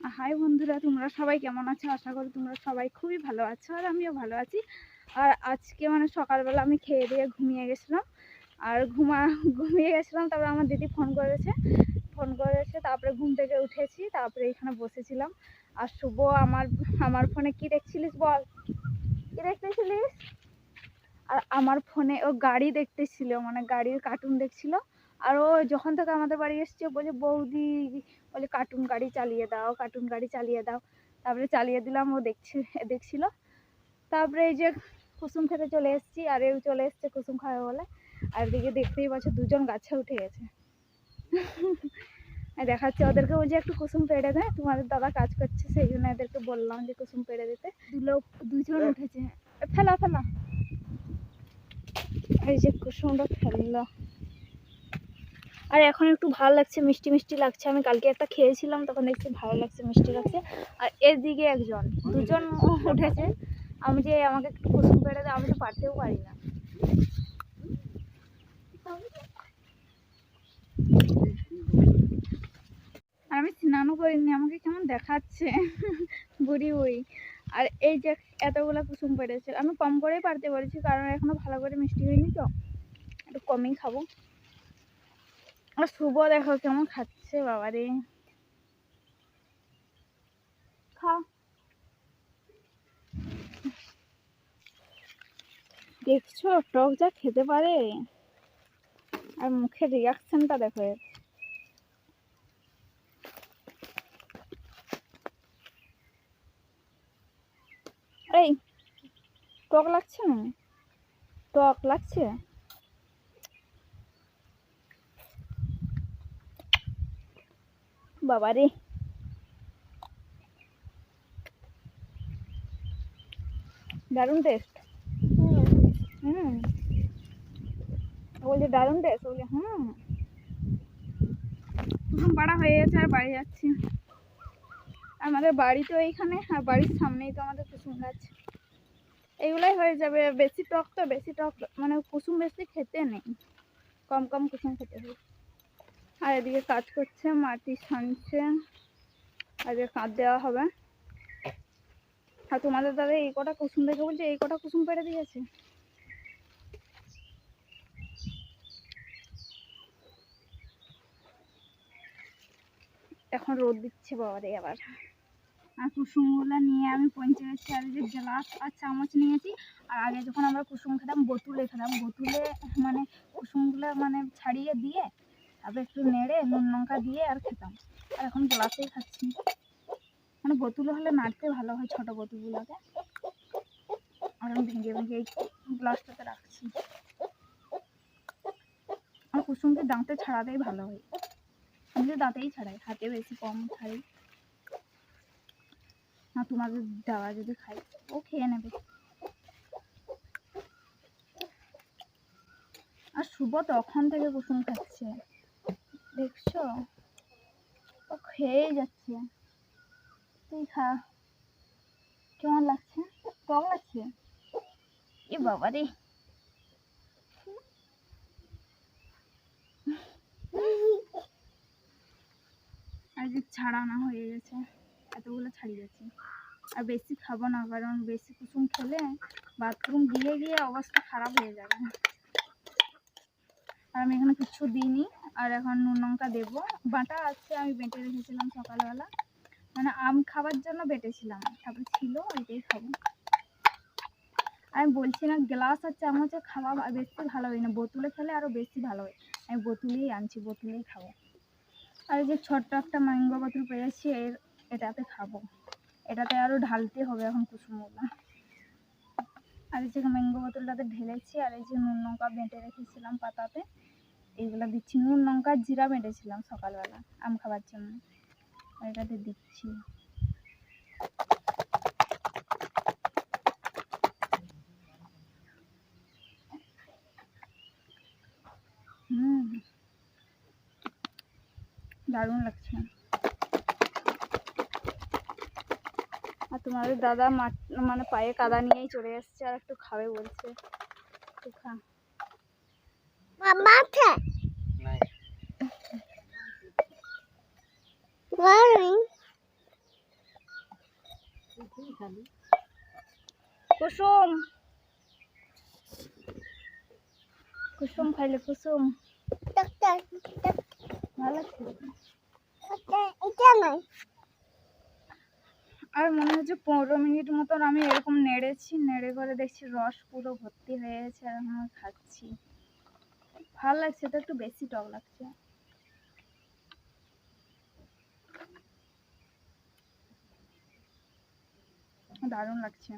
High বন্ধুরা, তোমরা সবাই কেমন আছো? আশা করি তোমরা সবাই খুবই ভালো আছো আর আমিও ভালো আছি। আর আজকে মানে সকালবেলা আমি খেয়ে দিয়ে ঘুমিয়ে গেছিলাম। আর ঘুমা, ঘুমিয়ে গেছিলাম, তারপরে আমার দিদি ফোন করেছে। ফোন করেছে, তারপরে ঘুম থেকে উঠেছি, তারপরে এখানে বসেছিলাম। আর শুভ, আমার আমার ফোনে কি দেখছিলিস বল? কি দেখতেছিলিস? আর আমার ফোনে ও গাড়ি দেখতেছিল মানে গাড়ির কার্টুন দেখছিল। আর ও যখন থেকে আমাদের বাড়ি এসছে বলে বৌদি বলে কার্টুন গাড়ি চালিয়ে দাও কার্টুন গাড়ি চালিয়ে দাও। তারপরে চালিয়ে দিলাম ও দেখছে দেখছিল। তারপরে এই যে কুসুম খেতে চলে এসেছি আর এও চলে এসছে কুসুম খাবে বলে। আর এদিকে দেখতেই পাচ্ছ দুজন গাছে উঠে গেছে। দেখাচ্ছে ওদেরকে বলছে একটু কুসুম পেড়ে দেয় তোমাদের দাদা কাজ করছে সেই জন্য এদেরকে বললাম যে কুসুম পেড়ে দিতে। লোক দুজন উঠেছে। এ, ফেলা। ফেলা এই যে কুসুমটা ফেলল। আর এখন একটু ভালো লাগছে, মিষ্টি মিষ্টি লাগছে। আমি কালকে একটা খেয়েছিলাম, তখন দেখছি ভালো লাগছে, মিষ্টি লাগছে। আর এদিকে একজন, দুজন উঠেছে। আমি যে আমাকে একটু কুসুম পেড়ে দেয়, আমি তো পারতেও পারি না। আমি স্নানও করিনি, আমাকে কেমন দেখাচ্ছে? বুড়ি বুড়ি। আর এই যে এতগুলো কুসুম পেড়েছে, আমি কম করেই পারতে পারছি, কারণ এখনও ভালো করে মিষ্টি হয়নি তো। একটু কমই খাব। আর শুভ দেখো কেমন খাচ্ছে বাবা রে দেখছ, টক যা খেতে পারে। আর মুখের রিয়াকশনটা দেখো এর। এই, টক লাগছে না? টক লাগছে? বাবা রে দারুণ টেস্ট হুম। বলছে দারুণ টেস্ট বলছে হুম। পাড়া হয়ে গেছে, আর বাড়ি যাচ্ছি আমাদের বাড়ি তো এইখানে, আর বাড়ির সামনেই তো আমাদের কুসুম গাছ। এইগুলাই হয়ে যাবে, বেশি টক তো, বেশি টক মানে কুসুম বেশি খেতে নেই। কম কম কুসুম খেতে হয় আর এদিকে কাজ করছে, মাটি ছানছে এদিকে কাঁদ দেওয়া হবে। আর তোমাদের দাদা এই কটা কুসুম দেখে বলছে, এই কটা কুসুম পেড়ে দিয়েছে। এখন রোদ দিচ্ছে বাবারে আবার। আর কুসুমগুলো নিয়ে আমি আর যে গ্লাস আর চামচ নিয়েছি। আর আগে যখন আমরা কুসুম খেতাম, বোতুলে খেতাম। বোতুলে মানে কুসুমগুলো মানে ছাড়িয়ে দিয়ে তারপরে একটু নেড়ে নুন লঙ্কা দিয়ে আর খেতাম। আর এখন গ্লাসেই খাচ্ছি। মানে বোতুলে হলে নাড়তে ভালো হয় ছোটো বোতুলগুলোকে। আর আমি ভেঙে ভেঙে গ্লাসটাতে রাখছি। আর কুসুমকে দাঁতে ছাড়াতেই ভালো হয়। আমি তো দাঁতেই ছাড়াই, হাতে বেশি কম ছাড়ি না, তোমাদের দেওয়া যদি খাই, ও খেয়ে নেবে। আর শুভ তখন থেকে কুসুম খাচ্ছে। দেখছ? ও খেয়েই যাচ্ছে। তুই খা। কেমন লাগছে? কম লাগছে? এ বাবা রে। আর যে ছাড়ানো হয়ে গেছে। এতগুলো ছাড়িয়ে গেছে আর বেশি খাব না, কারণ বেশি কুসুম খেলে বাথরুম গিয়ে গিয়ে অবস্থা খারাপ হয়ে যাবে। আর আমি এখানে কিছু দিইনি। আর এখন নুন লঙ্কা দেবো। বাটা আছে, আমি বেটে রেখেছিলাম সকালবেলা। মানে আম খাবার জন্য বেটেছিলাম। তারপর ছিল, ওইটাই খাব। আমি বলছি না, গ্লাস আর চামচে খাওয়া বেশি ভালো হয় না। বোতলে খেলে আরও বেশি ভালো হয়। আমি বোতলেই আনছি, বোতলেই খাব। আর এই যে ছোট্ট একটা ম্যাঙ্গো বোতল পেয়েছি, এর, এটাতে খাব। এটাতে আরও ঢালতে হবে এখন কুসুমগুলো আর এই যে ম্যাঙ্গো বোতলটাতে ঢেলেছি, আর এই যে নুন লঙ্কা বেটে রেখেছিলাম পাতাতে। এইগুলো দিচ্ছি। নুন, লঙ্কা, জিরা বেটেছিলাম সকালবেলা, আম খাবার জন্য। এটাতে দিচ্ছি। হুম। দারুণ লাগছে। আর তোমাদের দাদা মানে পায়ে কাদা নিয়েই চলে এসছে আর একটু খাবে বলছে। খা। খালি কুসুম। কুসুম খাইলে কুসুম। আর মনে হচ্ছে পনেরো মিনিট মতন আমি এরকম নেড়েছি নেড়ে করে দেখছি রস পুরো ভর্তি হয়ে গেছে আর এখন আমি খাচ্ছি। ভালো লাগছে তো একটু বেশি টক লাগছে। দারুণ লাগছে।